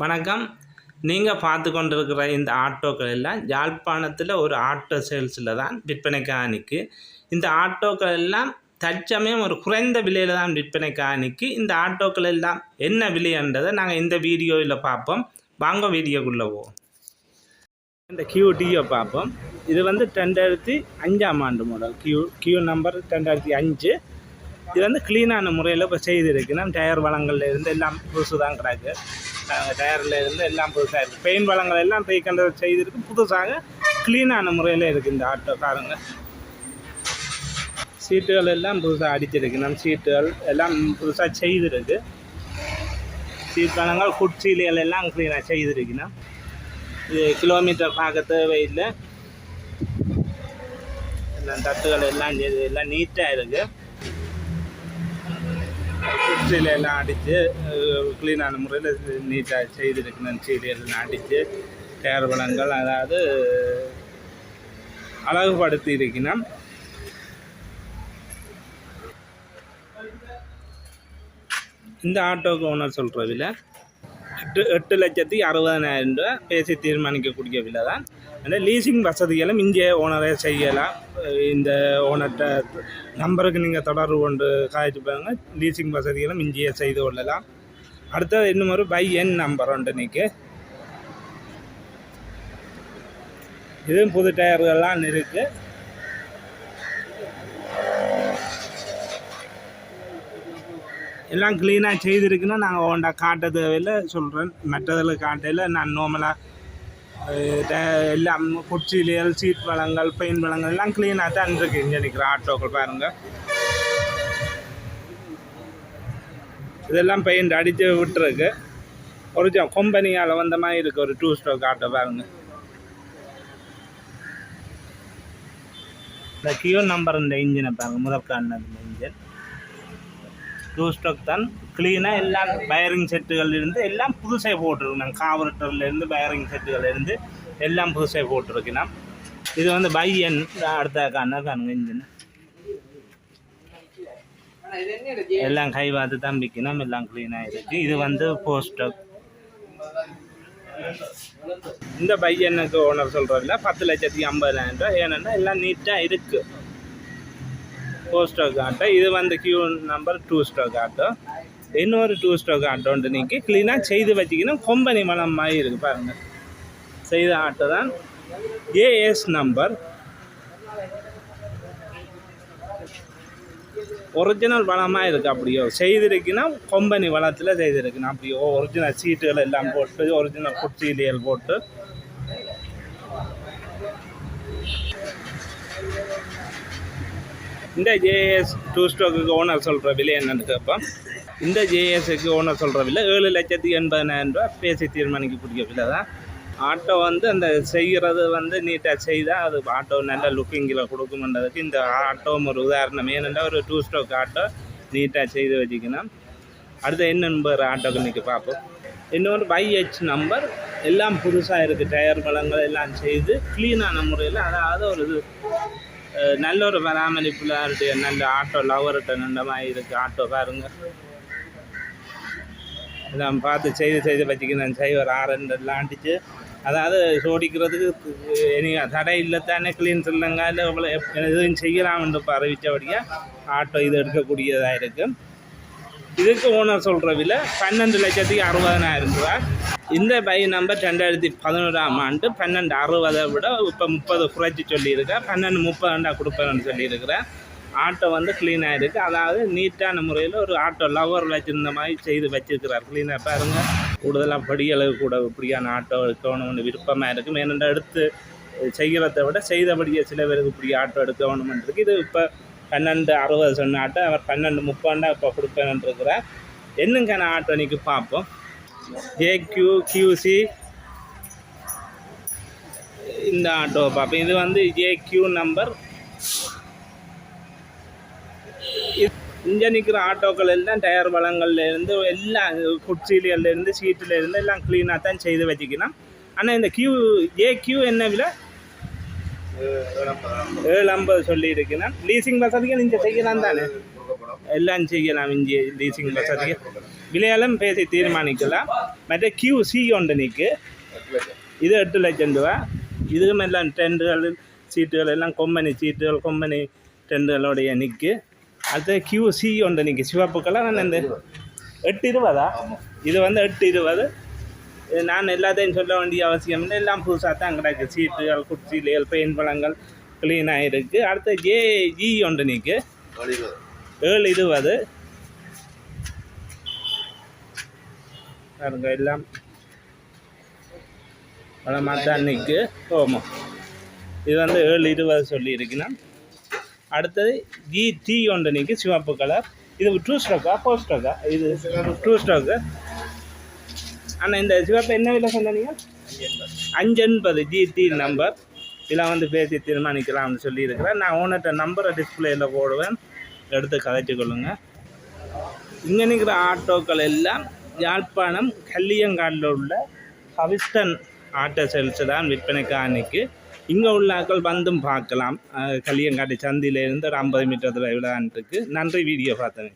வணக்கம். நீங்கள் பார்த்து கொண்டிருக்கிற இந்த ஆட்டோக்கள் எல்லாம் யாழ்ப்பாணத்தில் ஒரு ஆட்டோ சேல்ஸில் தான் விற்பனைக்காக நிற்கு இந்த ஆட்டோக்கள் எல்லாம் தற்சமயம் ஒரு குறைந்த விலையில் தான் விற்பனைக்காக நிற்கு இந்த ஆட்டோக்கள் எல்லாம் என்ன விலைன்றதை நாங்கள் இந்த வீடியோவில் பார்ப்போம். வாங்க வீடியோக்குள்ளே போவோம். இந்த கியூ டியோ பார்ப்போம். இது வந்து ரெண்டாயிரத்தி அஞ்சாம் ஆண்டு மாடல் கியூ கியூ நம்பர் ரெண்டாயிரத்தி அஞ்சு. இது வந்து க்ளீனான முறையில் இப்போ செய்திருக்கணும் டயர் வளங்கள்லேருந்து எல்லாம் புதுசு தான் கிடக்கு டயரில் இருந்து எல்லாம் புதுசாக இருக்குது பெயின் வளங்கள் எல்லாம் ரீகண்டர் செய்திருக்கு. புதுசாக க்ளீனான முறையில் இருக்குது இந்த ஆட்டோ காருங்க. சீட்டுகள் எல்லாம் புதுசாக அடிச்சிருக்கணும் சீட்டுகள் எல்லாம் புதுசாக செய்திருக்கு. சீட் வளங்கள் குட்சீலியல் எல்லாம் க்ளீனாக செய்திருக்கணும் இது கிலோமீட்டர் பார்க்க தேவையில்லை எல்லாம் தட்டுகள் எல்லாம் எல்லாம் நீட்டாக இருக்குது குச்சியில் எல்லாம் அடித்து க்ளீனான முறையில் நீட்டாக செய்திருக்கணும் சீலியெல்லாம் அடித்து டயர் வளங்கள் அதாவது அழகுபடுத்தி இருக்கணும் இந்த ஆட்டோக்கு ஓனர் சொல்கிற விலை எட்டு எட்டு லட்சத்தி அறுபதனாயிரம் ரூபா பேசி தீர்மானிக்கக்கூடிய விலை தான் அந்த லீசிங் வசதிகளும் இங்கே ஓனரே செய்யலாம். இந்த ஓனர்கிட்ட நம்பருக்கு நீங்கள் தொடர்பு கொண்டு காய்ச்சி பாருங்க. லீசிங் வசதிகளும் இங்கேயே செய்து கொள்ளலாம். அடுத்தது இன்னும் ஒரு பை என் நம்பர் உண்டு இன்னைக்கு. இதுவும் புது டயர்கள்லாம் இருக்குது எல்லாம் க்ளீனாக செய்திருக்குன்னா நாங்கள் ஓண்டா காட்ட தேவையில்லை. சொல்கிறேன் மற்றதில் காட்டையில் நான் நார்மலாக எல்லாம் குச்சிலியல் சீட் வளங்கள் பெயின் வளங்கள் எல்லாம் க்ளீனாக தான் இருக்கு. இங்கே நிற்கிற ஆட்டோக்கள் பாருங்கள் இதெல்லாம் பெயிண்ட் அடித்து விட்டுருக்கு. ஒரு கொம்பனியால் வந்த மாதிரி இருக்குது ஒரு டூ ஸ்டோக் ஆட்டோ பாருங்கள் இந்த கியூ நம்பர் இந்த இன்ஜினை பாருங்கள் முதற்கான இந்த இன்ஜின் டூ ஸ்டோக் தான். க்ளீனாக எல்லாம் வயரிங் செட்டுகள்லேருந்து எல்லாம் புதுசாக போட்டிருக்கணும். காவரட்டர்லேருந்து வயரிங் செட்டுகள்லேருந்து எல்லாம் புதுசாக போட்டிருக்கணும். இது வந்து பை என் அடுத்த காண காணுங்க இன்ஜின் எல்லாம் கை பார்த்து தான் விற்கணும். எல்லாம் க்ளீனாக இருக்குது இது வந்து போஸ்டர் இந்த பையனுக்கு ஓனர் சொல்கிறதில்ல பத்து லட்சத்தி ஐம்பதாயிரம் ரூபா ஏன்னா எல்லாம் நீட்டாக இருக்குது ஃபோர் ஸ்டாக் ஆட்டோ இது வந்து Q number two stock auto இன்னொரு டூ ஸ்டாக் ஆட்டோன்ட்டு நீக்கி க்ளீனாக செய்து வச்சிக்கணும் கொம்பனி மனம் மாதிரி இருக்குது பாருங்கள் செய்த ஆட்டோ தான் ஏஎஸ் நம்பர் ஒரிஜினல் வளமாக இருக்குது அப்படியோ. செய்திருக்குன்னா கொம்பனி வளத்தில் செய்திருக்குன்னா அப்படியோ. ஒரிஜினல் சீட்டுகள் எல்லாம் போட்டு ஒரிஜினல் குச்சிலியல் போட்டு. இந்த ஜேஎஸ் டூ ஸ்டோக்கு ஓனர் சொல்கிற விலை என்னன்னு கேட்போம். இந்த ஜேஎஸ்க்கு ஓனர் சொல்கிற விலை ஏழு லட்சத்தி எண்பதாயிரம் ரூபா பேசி தீர்மானிக்கக்கூடிய விலை தான். ஆட்டோ வந்து அந்த செய்கிறது வந்து நீட்டாக செய்தால் அது ஆட்டோ நல்ல லுக்கிங்கில் கொடுக்கும்ன்றதுக்கு இந்த ஆட்டோவும் ஒரு உதாரணம். ஏனென்றால் ஒரு டூ ஸ்டோக் ஆட்டோ நீட்டாக செய்து வச்சுக்கணும். அடுத்து என்ன நம்பர் ஆட்டோக்கு இன்றைக்கி பார்ப்போம். இன்னொரு பை ஹெச் நம்பர் எல்லாம் புதுசாக இருக்குது டயர் பழங்கள் எல்லாம் செய்து க்ளீனான முறையில் அதாவது ஒரு இது நல்ல ஒரு பராமரிப்பில் இருக்கு நல்ல ஆட்டோ லவர்கிட்ட நல்ல மாதிரி இருக்குது ஆட்டோ பாருங்கள் எல்லாம் பார்த்து செய்து செய்து வச்சுக்கணும் செய்வர் ஆரண்டெல்லாம் அடித்து அதாவது சோடிக்கிறதுக்கு இனி தடை இல்லை தானே கிளீன்ஸ் இல்லை இவ்வளோ எதுவும் செய்யலாம்னு இப்போ அறிவித்தபடியாக ஆட்டோ இது எடுக்கக்கூடியதாக இருக்குது இதுக்கு ஓனர் சொல்கிற விலை பன்னெண்டு லட்சத்துக்கு அறுபதனாயிரம் ரூபா. இந்த பை நம்பர் ரெண்டாயிரத்தி பதினோராம் ஆண்டு பன்னெண்டு அறுபதை விட இப்போ முப்பது குறைச்சி சொல்லியிருக்கேன் பன்னெண்டு முப்பதுண்டா கொடுப்பேன்னு சொல்லியிருக்கிறேன் ஆட்டோ வந்து க்ளீனாக இருக்குது அதாவது நீட்டான முறையில் ஒரு ஆட்டோ லவர் வச்சுருந்த மாதிரி செய்து வச்சுருக்கிறார். க்ளீனாக பாருங்கள் கூடுதலாக படியளவு கூட இப்படியான ஆட்டோ எடுக்கணும்னு விருப்பமாக இருக்கும் ஏனென்றா எடுத்து செய்கிறத விட செய்தபடியே சில பேருக்கு இப்படி ஆட்டோ எடுக்கணும்னு இருக்குது இது இப்போ பன்னெண்டு அறுபது சொன்ன ஆட்டோ அவர் பன்னெண்டு முப்பதுண்டா இப்போ கொடுப்பேன்னு இருக்கிறார் என்னங்கான ஆட்டோ இன்றைக்கி பார்ப்போம். ஏக்யூ கியூசி இந்த ஆட்டோவை பார்ப்போம். இது வந்து ஏக்யூ நம்பர் இங்கே நிற்கிற ஆட்டோக்கள் எல்லாம் டயர் வளங்கள்லேருந்து எல்லாம் குச்சியில சீட்டிலேருந்து எல்லாம் க்ளீனாக தான் செய்து வச்சுக்கணும். ஆனால் இந்த கியூ ஏ கியூ என்ன விலை? ஏழு ஐம்பது சொல்லி இருக்கணும். லீசிங் வசதிகள் இங்கே செய்யலாம் தானே? எல்லாம் செய்யலாம் இங்கே லீசிங் வசதி விலையெல்லாம் பேசி தீர்மானிக்கலாம். மற்ற கியூ சி ஒன்று நிற்கு இது எட்டு லட்சம் ரூபா. இதுவும் எல்லாம் டெண்டுகள் சீட்டுகள் எல்லாம் கொம்பனி சீட்டுகள் கொம்பனி டெண்டுகளுடைய நிற்கு அடுத்து கியூ சி ஒன்று நிற்கு சிவப்பு கலர் இந்த எட்டு இருபதா. இது வந்து எட்டு இருபது. இது நான் எல்லாத்தையும் சொல்ல வேண்டிய அவசியம் இல்லை. எல்லாம் புதுசாக தான் கிடக்கு. சீட்டுகள் குச்சிலைகள் பெயின் பழங்கள் க்ளீனாக இருக்குது அடுத்து ஜே ஜி ஒன்று நிற்கு ஏழு இருபது. பாருங்க எல்லாம் வளமாக தான் நிற்கு ஓமோ இது வந்து ஏழு இருபது சொல்லியிருக்கணும் அடுத்தது ஜி டி ஒன்று சிவப்பு கலர். இது டூ ஸ்டோக்கா ஃபோர் ஸ்டோக்கா இது டூ ஸ்டாக்கு ஆனால் இந்த சிவப்பு என்ன விலை சொன்னீங்க? அஞ்சு எண்பது ஜிடி நம்பர் இதில் வந்து பேசி தீர்மானிக்கலாம்னு சொல்லியிருக்கிறேன் நான் ஓனர்கிட்ட நம்பரை டிஸ்பிளேயில் போடுவேன். எடுத்து கதைச்சு கொள்ளுங்கள் இங்கே நிற்கிற ஆட்டோக்கள் எல்லாம் யாழ்ப்பாணம் கல்லியங்காட்டில் உள்ள ஹவிஸ்டன் ஆட்டோ செல்ஸ் தான் விற்பனைக்கு அன்னைக்கு இங்கே உள்ள ஆக்கள் வந்தும் பார்க்கலாம். அஹ் சந்தியிலேருந்து ஒரு ஐம்பது மீட்டர் தொலைவில் இருக்குது நன்றி வீடியோ பார்த்தேன்